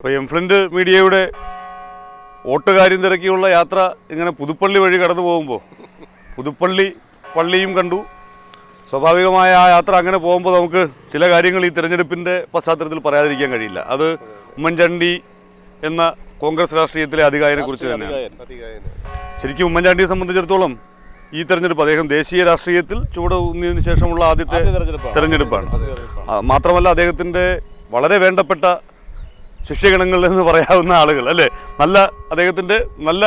ഇപ്പോൾ എംഫ്ലിന്റ് മീഡിയയുടെ ഓട്ടുകാര്യം തിരക്കിയുള്ള യാത്ര ഇങ്ങനെ പുതുപ്പള്ളി വഴി കടന്നു പോകുമ്പോൾ പുതുപ്പള്ളി പള്ളിയും കണ്ടു. സ്വാഭാവികമായ ആ യാത്ര അങ്ങനെ പോകുമ്പോൾ നമുക്ക് ചില കാര്യങ്ങൾ ഈ തിരഞ്ഞെടുപ്പിന്റെ പശ്ചാത്തലത്തിൽ പറയാതിരിക്കാൻ കഴിയില്ല. അത് ഉമ്മൻചാണ്ടി എന്ന കോൺഗ്രസ് രാഷ്ട്രീയത്തിലെ അധികാരിനെ കുറിച്ച് തന്നെയാണ്. ശരിക്കും ഉമ്മൻചാണ്ടിയെ സംബന്ധിച്ചിടത്തോളം ഈ തെരഞ്ഞെടുപ്പ് അദ്ദേഹം ദേശീയ രാഷ്ട്രീയത്തിൽ ചുവടുന്നതിന് ശേഷമുള്ള ആദ്യത്തെ ആദ്യ തെരഞ്ഞെടുപ്പാണ്. തെരഞ്ഞെടുപ്പാണ്. ആദ്യ തെരഞ്ഞെടുപ്പാണ്. മാത്രമല്ല അദ്ദേഹത്തിന്റെ വളരെ വേണ്ടപ്പെട്ട ശിഷ്യഗണങ്ങൾ നിന്ന് പറയാവുന്ന ആളുകൾ അല്ലേ? നല്ല അദ്ദേഹത്തിന്റെ നല്ല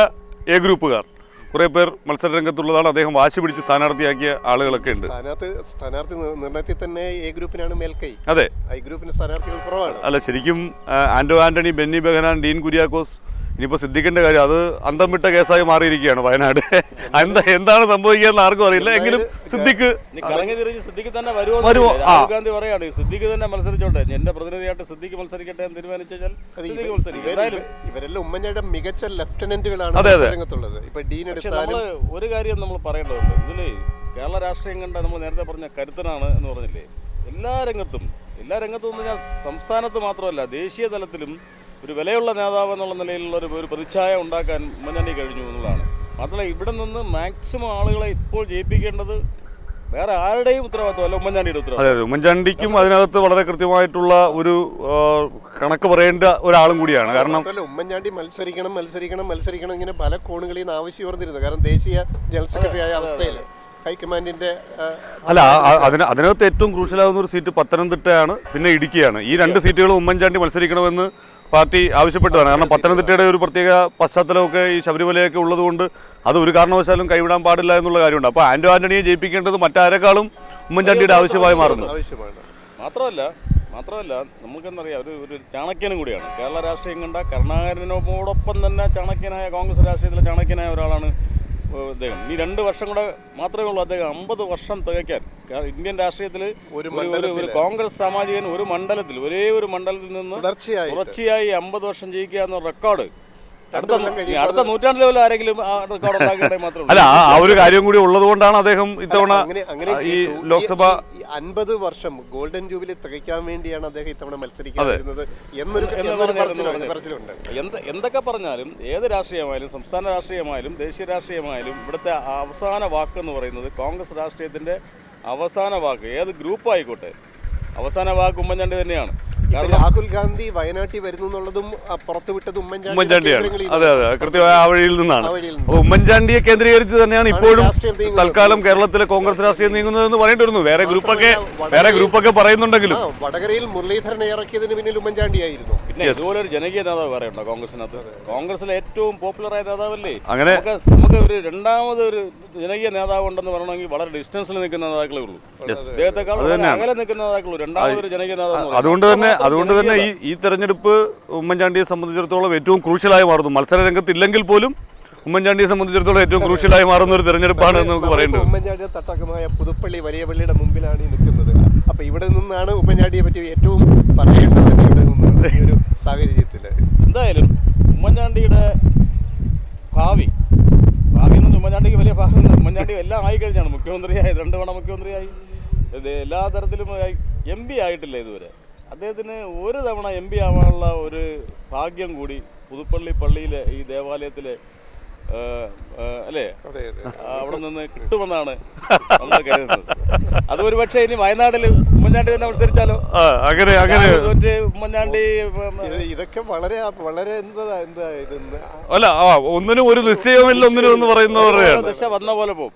എ ഗ്രൂപ്പുകാർ. കുറേ പേർ മത്സര രംഗത്തുള്ളതാണ് അദ്ദേഹം വാശി പിടിച്ച് സ്ഥാനാർത്ഥിയാക്കിയ ആളുകളൊക്കെ ഉണ്ട്. സ്ഥാനാർത്ഥി സ്ഥാനാർത്ഥി നിർണയത്തിൽ തന്നെ എ ഗ്രൂപ്പിനാണ് മേൽക്കൈ. അതെ. ഐ ഗ്രൂപ്പിന് സ്ഥാനാർത്ഥികൾ കുറവാണ്. അല്ല ശരിക്കും ആന്റോ ആന്റണി ബെന്നി ബെഹനാൻ ഡീൻ കുര്യാക്കോസ് ഇനിയിപ്പോൾ സിദ്ദിഖിന്റെ കാര്യം അത് അന്തം വിട്ട കേസായി മാറിയിരിക്കുകയാണ് വയനാട്. എന്താ എന്താണ് സംഭവിക്കുക ആർക്കും അറിയില്ല. എങ്കിലും സിദ്ദിഖ് സിദ്ദിഖ് തന്നെ വരുമോ ഗാന്ധി പറയാണ് സിദ്ദിഖ് തന്നെ മത്സരിച്ചോട്ടെ. എന്റെ പ്രതിനിധിയായിട്ട് സിദ്ദിഖ് മത്സരിക്കട്ടെ എന്ന് തീരുമാനിച്ചാൽ ഇവരെല്ലാം ഉമ്മൻചാണ്ടിയുടെ മികച്ച ലെഫ്റ്റനന്റുകളാണ്. രംഗത്തുള്ളത് ഇപ്പൊ ഡീൻ ഒരു കാര്യം നമ്മൾ പറയേണ്ടതുണ്ട്. ഇതിൽ കേരള രാഷ്ട്രീയം കണ്ട നമ്മൾ നേരത്തെ പറഞ്ഞ കരുത്തനാണ് എന്ന് പറഞ്ഞില്ലേ? എല്ലാ രംഗത്തും എല്ലാ രംഗത്തും എന്ന് പറഞ്ഞാൽ സംസ്ഥാനത്ത് മാത്രമല്ല ദേശീയ തലത്തിലും ഒരു വിലയുള്ള നേതാവ് എന്നുള്ള നിലയിലുള്ള ഒരു ഒരു പ്രതിച്ഛായ ഉണ്ടാക്കാൻ ഉമ്മൻചാണ്ടി കഴിഞ്ഞു എന്നുള്ളതാണ്. മാത്രമല്ല ഇവിടെ നിന്ന് മാക്സിമം ആളുകളെ ഇപ്പോൾ ജയിപ്പിക്കേണ്ടത് വേറെ ആരുടെയും ഉത്തരവാദിത്വം അല്ല ഉമ്മൻചാണ്ടിയുടെ ഉത്തരവാദിത്വം. അതെ ഉമ്മൻചാണ്ടിക്കും അതിനകത്ത് വളരെ കൃത്യമായിട്ടുള്ള ഒരു കണക്ക് പറയേണ്ട ഒരാളും കൂടിയാണ്. കാരണം ഉമ്മൻചാണ്ടി മത്സരിക്കണം മത്സരിക്കണം മത്സരിക്കണം ഇങ്ങനെ പല കോണുകളിൽ നിന്ന് ആവശ്യം ഉയർന്നിരുന്നു. കാരണം ദേശീയ ജനറൽ സെക്രട്ടറി ആയ അവസ്ഥയിൽ ഹൈക്കമാൻഡിന്റെ അല്ല അതിന് അതിനകത്ത് ഏറ്റവും ക്രൂഷ്യലാകുന്ന ഒരു സീറ്റ് പത്തനംതിട്ടയാണ് പിന്നെ ഇടുക്കിയാണ്. ഈ രണ്ട് സീറ്റുകളും ഉമ്മൻചാണ്ടി മത്സരിക്കണമെന്ന് പാർട്ടി ആവശ്യപ്പെട്ടതാണ് കാരണം പത്തനംതിട്ടയുടെ ഒരു പ്രത്യേക പശ്ചാത്തലമൊക്കെ ഈ ശബരിമലയൊക്കെ ഉള്ളതുകൊണ്ട് അത് ഒരു കാരണവശാലും കൈവിടാൻ പാടില്ല എന്നുള്ള കാര്യമുണ്ട്. അപ്പോൾ ആന്റോ ആന്റണിയെ ജയിപ്പിക്കേണ്ടത് മറ്റാരെക്കാളും ഉമ്മൻചാണ്ടിയുടെ ആവശ്യമായി മാറുന്നു. മാത്രമല്ല മാത്രമല്ല നമുക്കെന്നറിയാം ഒരു ഒരു ചാണക്യനും കൂടിയാണ്. കേരള രാഷ്ട്രീയം കണ്ട കരുണാകരനോടൊപ്പം തന്നെ ചാണക്യനായ കോൺഗ്രസ് രാഷ്ട്രീയത്തിലെ ചാണക്യനായ ഒരാളാണ് അദ്ദേഹം. ഈ രണ്ട് വർഷം കൂടെ മാത്രമേ ഉള്ളൂ അദ്ദേഹം അമ്പത് വർഷം തികയ്ക്കാൻ. ഇന്ത്യൻ രാഷ്ട്രീയത്തിൽ ഒരു കോൺഗ്രസ് സാമാജികൻ ഒരു മണ്ഡലത്തിൽ ഒരേ ഒരു മണ്ഡലത്തിൽ നിന്ന് തുടർച്ചയായി തുടർച്ചയായി അമ്പത് വർഷം ജയിക്കുക എന്ന റെക്കോർഡ്. അടുത്ത പോലും ആരെങ്കിലും ആ റെക്കോർഡ് ഉണ്ടാക്കിയിട്ടുണ്ടെങ്കിൽ മാത്രമേ അല്ല ആ- ഒരു കാര്യം കൂടി ഉള്ളതുകൊണ്ടാണ് അദ്ദേഹം ഇത്തവണ ഈ ലോക്സഭാ അൻപത് വർഷം ഗോൾഡൻ ജൂബിലി തികയ്ക്കാൻ വേണ്ടിയാണ് അദ്ദേഹം ഇത്തവണ മത്സരിക്കുന്നത് എന്നൊരു എന്ത് എന്തൊക്കെ പറഞ്ഞാലും ഏത് രാഷ്ട്രീയമായാലും സംസ്ഥാന രാഷ്ട്രീയമായാലും ദേശീയ രാഷ്ട്രീയമായാലും ഇവിടുത്തെ അവസാന വാക്ക് എന്ന് പറയുന്നത് കോൺഗ്രസ് രാഷ്ട്രീയത്തിന്റെ അവസാന വാക്ക് ഏത് ഗ്രൂപ്പ് ആയിക്കോട്ടെ അവസാന വാക്ക് ഉമ്മൻചാണ്ടി തന്നെയാണ്. രാഹുൽ ഗാന്ധി വയനാട്ടിൽ വരുന്നു എന്നുള്ളതും പുറത്തുവിട്ടത് ഉമ്മൻചാണ്ടി ഉമ്മൻചാണ്ടിയാണ് അതെ അതെ. കൃത്യമായ ആ വഴിയിൽ നിന്നാണ്. ഉമ്മൻചാണ്ടിയെ കേന്ദ്രീകരിച്ച് തന്നെയാണ് ഇപ്പോഴും തൽക്കാലം കേരളത്തിലെ കോൺഗ്രസ് രാഷ്ട്രീയം നീങ്ങുന്നതെന്ന് പറയേണ്ടി വരുന്നു വേറെ ഗ്രൂപ്പൊക്കെ വേറെ ഗ്രൂപ്പൊക്കെ പറയുന്നുണ്ടെങ്കിലും. വടകരയിൽ മുരളീധരനെ ഇറക്കിയതിന് പിന്നിൽ ഉമ്മൻചാണ്ടിയായിരുന്നു. പിന്നെ ഇതുപോലെ ഒരു ജനകീയ നേതാവ് വേറെ ഉണ്ടോ കോൺഗ്രസിനകത്ത്? കോൺഗ്രസിലെ ഏറ്റവും പോപ്പുലറായ നേതാവല്ലേ? അങ്ങനെ നമുക്ക് ഒരു രണ്ടാമത് ഒരു ജനകീയ നേതാവ് ഉണ്ടെന്ന് പറയണമെങ്കിൽ വളരെ ഡിസ്റ്റൻസിൽ നിൽക്കുന്ന നേതാക്കളേ ഉള്ളൂ. അദ്ദേഹത്തെക്കാൾ അകലെ നിൽക്കുന്ന നേതാക്കളേ ഉള്ളൂ. രണ്ടാമതൊരു ജനകീയ നേതാവ് അതുകൊണ്ട് തന്നെ അതുകൊണ്ട് തന്നെ ഈ ഈ തെരഞ്ഞെടുപ്പ് ഉമ്മൻചാണ്ടിയെ സംബന്ധിച്ചിടത്തോളം ഏറ്റവും ക്രൂഷ്യലായി മാറുന്നു. മത്സര രംഗത്തില്ലെങ്കിൽ പോലും ഉമ്മൻചാണ്ടിയെ സംബന്ധിച്ചിടത്തോളം ഏറ്റവും ക്രൂഷ്യലായി മാറുന്ന ഒരു തെരഞ്ഞെടുപ്പാണ് എന്ന് നമുക്ക് പറയേണ്ടത്. ഉമ്മൻചാണ്ടിയുടെ തട്ടകമായ പുതുപ്പള്ളി വലിയ പള്ളിയുടെ മുമ്പിലാണ് ഈ നിൽക്കുന്നത്. അപ്പൊ ഇവിടെ നിന്നാണ് ഉമ്മൻചാണ്ടിയെ പറ്റി ഏറ്റവും പറയേണ്ടത് തന്നെ ഇവിടെ നിന്നാണ് ഈ ഒരു സാഹചര്യത്തിൽ എന്തായാലും ഉമ്മൻചാണ്ടിയുടെ ഭാവി ഭാവി എന്ന് ഉമ്മൻചാണ്ടിക്ക് വലിയ ഭാവി ഉമ്മൻചാണ്ടി എല്ലാം ആയി കഴിഞ്ഞാണ് മുഖ്യമന്ത്രിയായി രണ്ട് തവണ മുഖ്യമന്ത്രിയായി എല്ലാ തരത്തിലും എം പി ആയിട്ടില്ല ഇതുവരെ. അദ്ദേഹത്തിന് ഒരു തവണ എം പി ആവാനുള്ള ഒരു ഭാഗ്യം കൂടി പുതുപ്പള്ളി പള്ളിയിലെ ഈ ദേവാലയത്തിലെ അല്ലേ? അവിടെ നിന്ന് കിട്ടുമെന്നാണ് നമ്മൾ കരുതുന്നത്. അത് ഒരുപക്ഷെ ഇനി വയനാട്ടിൽ ഉമ്മൻചാണ്ടി തന്നെ മത്സരിച്ചാലോ? അങ്ങനെ അങ്ങനെ. ഉമ്മൻചാണ്ടി ഇതൊക്കെ വളരെ വളരെ എന്താ എന്താ ഇത് അല്ല ആ ഒന്നിനും ഒരു നിശ്ചയമില്ല ഒന്നിനും എന്ന് പറയുന്നവരുടെയാണ്. ദിശ വന്ന പോലെ പോകും.